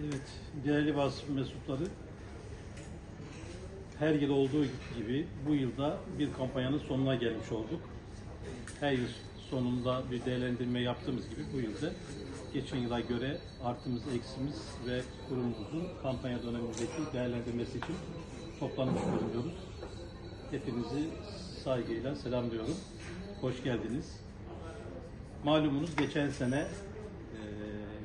Evet, değerli basın mensupları, her yıl olduğu gibi bu yılda bir kampanyanın sonuna gelmiş olduk. Her yıl sonunda bir değerlendirme yaptığımız gibi bu yılda geçen yıla göre artımız, eksimiz ve kurumumuzun kampanya dönemindeki değerlendirmesi için toplanmış bulunuyoruz. Hepinizi saygıyla selamlıyorum. Hoş geldiniz. Malumunuz geçen sene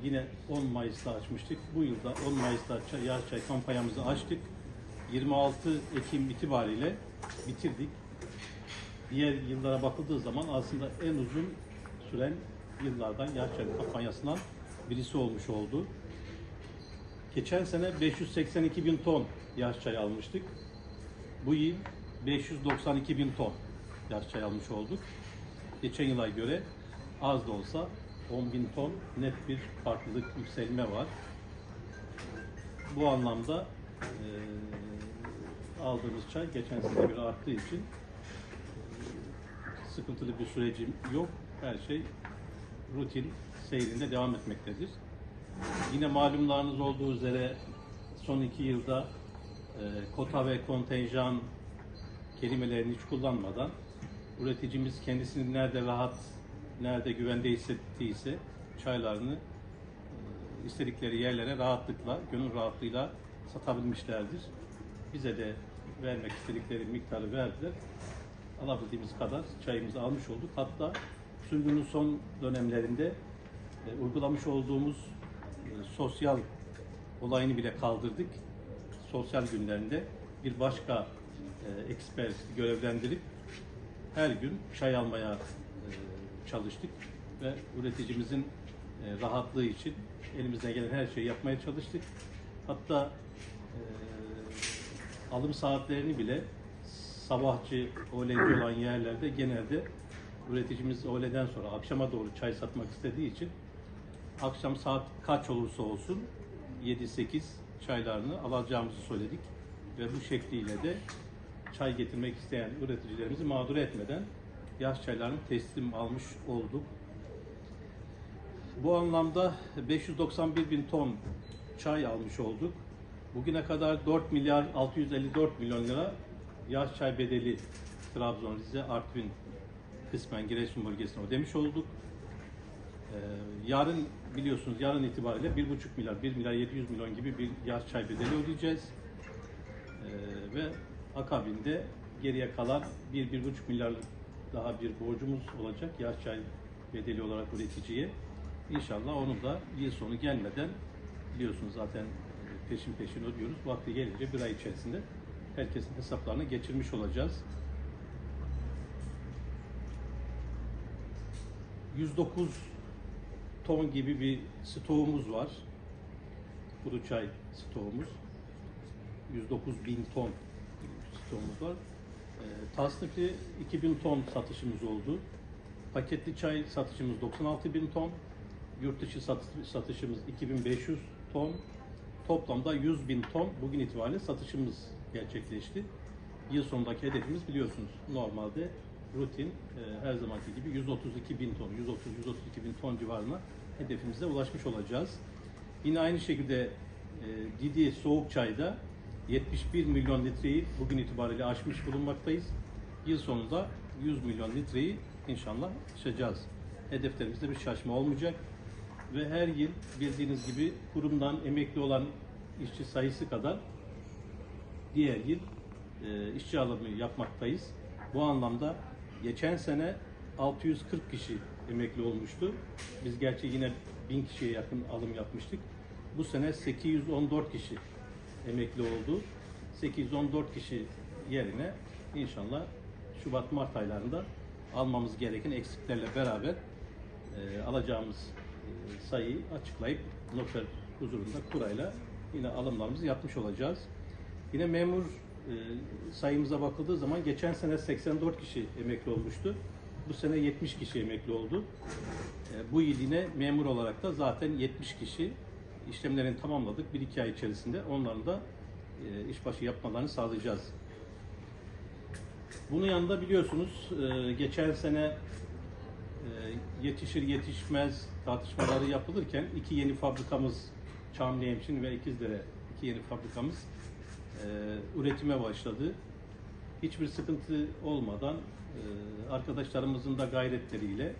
yine 10 Mayıs'ta açmıştık. Bu yılda 10 Mayıs'ta yağ çay kampanyamızı açtık. 26 Ekim itibariyle bitirdik. Diğer yıllara bakıldığı zaman aslında en uzun süren yıllardan yağ çay kampanyasından birisi olmuş oldu. Geçen sene 582 bin ton yaş çay almıştık. Bu yıl 592 bin ton yaş çay almış olduk. Geçen yıla göre az da olsa 10 bin ton net bir farklılık yükselme var. Bu anlamda eee, aldığımız çay geçen sene göre arttığı için sıkıntılı bir sürecim yok. Her şey rutin seyrinde devam etmektedir. Yine malumlarınız olduğu üzere son iki yılda e, kota ve kontenjan kelimelerini hiç kullanmadan üreticimiz kendisini nerede rahat, nerede güvende hissettiyse çaylarını e, istedikleri yerlere rahatlıkla, gönül rahatlığıyla satabilmişlerdir. Bize de vermek istedikleri miktarı verdiler. Alabildiğimiz kadar çayımızı almış olduk. Hatta sürgünün son dönemlerinde e, uygulamış olduğumuz e, sosyal olayını bile kaldırdık. Sosyal günlerinde bir başka e, ekspert görevlendirip her gün çay almaya çalıştık ve üreticimizin e, rahatlığı için elimizden gelen her şeyi yapmaya çalıştık. Hatta e, alım saatlerini bile sabahçı, öğlenci olan yerlerde genelde üreticimiz öğleden sonra akşama doğru çay satmak istediği için akşam saat kaç olursa olsun 7-8 çaylarını alacağımızı söyledik ve bu şekliyle de çay getirmek isteyen üreticilerimizi mağdur etmeden yaş çaylarını teslim almış olduk. Bu anlamda 591 bin ton çay almış olduk. Bugüne kadar 4 milyar 654 milyon lira yaş çay bedeli Trabzon, Rize, Artvin kısmen Giresun bölgesine ödemiş olduk. Ee, yarın biliyorsunuz yarın itibariyle 1,5 milyar, 1 milyar 700 milyon gibi bir yaş çay bedeli ödeyeceğiz. Ee, ve akabinde geriye kalan 1-1,5 milyarlık daha bir borcumuz olacak yaş çay bedeli olarak üreticiye. İnşallah onu da yıl sonu gelmeden biliyorsunuz zaten e, peşin peşin ödüyoruz. Vakti gelince bir ay içerisinde herkesin hesaplarını geçirmiş olacağız. 109 ton gibi bir stoğumuz var. Kuru çay stoğumuz. 109 bin ton stoğumuz var. E, tasnifli 2000 ton satışımız oldu. Paketli çay satışımız 96 bin ton. Yurt dışı sat- satışımız 2500 ton. Toplamda 100 bin ton bugün itibariyle satışımız gerçekleşti. Yıl sonundaki hedefimiz biliyorsunuz normalde rutin e, her zamanki gibi 132 bin ton, 130-132 bin ton civarına hedefimize ulaşmış olacağız. Yine aynı şekilde e, Didi soğuk çayda 71 milyon litreyi bugün itibariyle aşmış bulunmaktayız. Yıl sonunda 100 milyon litreyi inşallah aşacağız. Hedeflerimizde bir şaşma olmayacak ve her yıl bildiğiniz gibi kurumdan emekli olan işçi sayısı kadar diğer yıl e, işçi alımı yapmaktayız. Bu anlamda geçen sene 640 kişi emekli olmuştu. Biz gerçi yine 1000 kişiye yakın alım yapmıştık. Bu sene 814 kişi emekli oldu. 814 kişi yerine inşallah Şubat-Mart aylarında almamız gereken eksiklerle beraber e, alacağımız e, sayıyı açıklayıp noter huzurunda kurayla yine alımlarımızı yapmış olacağız. Yine memur e, sayımıza bakıldığı zaman geçen sene 84 kişi emekli olmuştu. Bu sene 70 kişi emekli oldu. E, bu yıl yine memur olarak da zaten 70 kişi işlemlerini tamamladık. 1-2 ay içerisinde onların da e, işbaşı yapmalarını sağlayacağız. Bunun yanında biliyorsunuz e, geçen sene e, yetişir yetişmez tartışmaları yapılırken iki yeni fabrikamız Çamlıhemşin ve İkizdere iki yeni fabrikamız e, üretime başladı. Hiçbir sıkıntı olmadan e, arkadaşlarımızın da gayretleriyle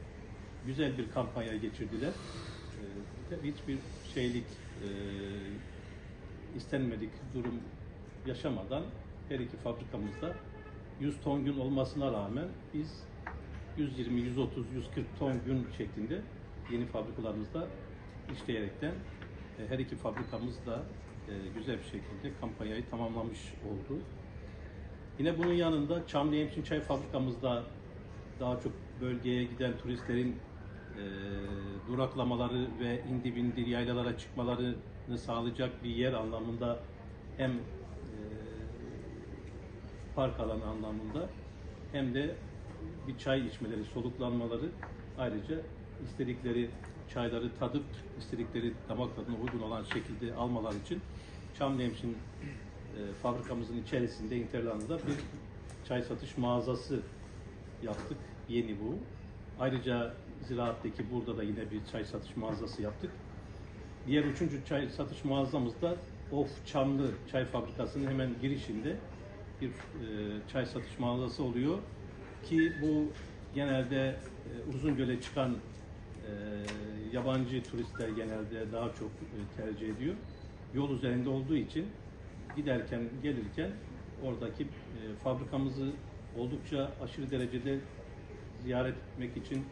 güzel bir kampanya geçirdiler. E, hiçbir şeylik e, istenmedik durum yaşamadan her iki fabrikamızda 100 ton gün olmasına rağmen biz 120, 130, 140 ton gün şeklinde yeni fabrikalarımızda işleyerekten e, her iki fabrikamız da e, güzel bir şekilde kampanyayı tamamlamış oldu. Yine bunun yanında Çamlıhemşin Çay Fabrikamızda daha çok bölgeye giden turistlerin duraklamaları ve indi bindir yaylalara çıkmalarını sağlayacak bir yer anlamında hem e, park alanı anlamında hem de bir çay içmeleri, soluklanmaları ayrıca istedikleri çayları tadıp istedikleri damak tadına uygun olan şekilde almalar için Çamlıhemşin e, fabrikamızın içerisinde Interland'da bir çay satış mağazası yaptık. Yeni bu. Ayrıca Ziraat'taki burada da yine bir çay satış mağazası yaptık. Diğer üçüncü çay satış mağazamızda Of Çamlı Çay Fabrikası'nın hemen girişinde bir e, çay satış mağazası oluyor. Ki bu genelde e, Uzungöl'e çıkan e, yabancı turistler genelde daha çok e, tercih ediyor. Yol üzerinde olduğu için giderken gelirken oradaki e, fabrikamızı oldukça aşırı derecede ziyaret etmek için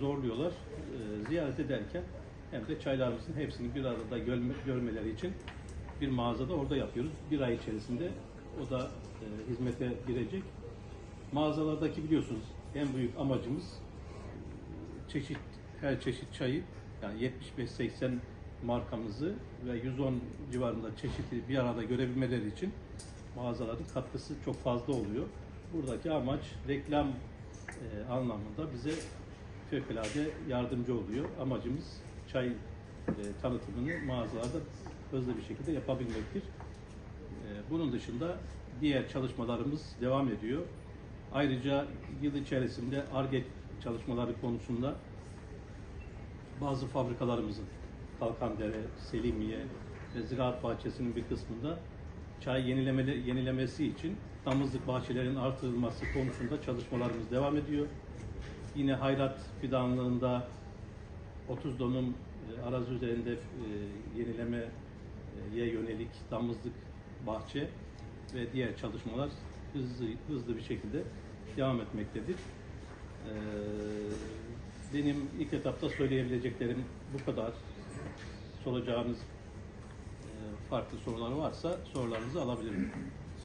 zorluyorlar. E, ziyaret ederken hem de çaylarımızın hepsini bir arada görme- görmeleri için bir mağazada orada yapıyoruz. Bir ay içerisinde o da e, hizmete girecek. Mağazalardaki biliyorsunuz en büyük amacımız çeşit her çeşit çayı yani 75-80 markamızı ve 110 civarında çeşitli bir arada görebilmeleri için mağazaların katkısı çok fazla oluyor. Buradaki amaç reklam e, anlamında bize fevkalade yardımcı oluyor. Amacımız çay e, tanıtımını mağazalarda hızlı bir şekilde yapabilmektir. E, bunun dışında diğer çalışmalarımız devam ediyor. Ayrıca yıl içerisinde ARGE çalışmaları konusunda bazı fabrikalarımızın Kalkandere, Selimiye ve Ziraat Bahçesi'nin bir kısmında çay yenilemeli, yenilemesi için damızlık bahçelerinin artırılması konusunda çalışmalarımız devam ediyor. Yine hayrat fidanlığında 30 dönüm e, arazi üzerinde e, yenilemeye yönelik damızlık bahçe ve diğer çalışmalar hızlı hızlı bir şekilde devam etmektedir. Benim ilk etapta söyleyebileceklerim bu kadar. Soracağınız e, farklı sorular varsa sorularınızı alabilirim.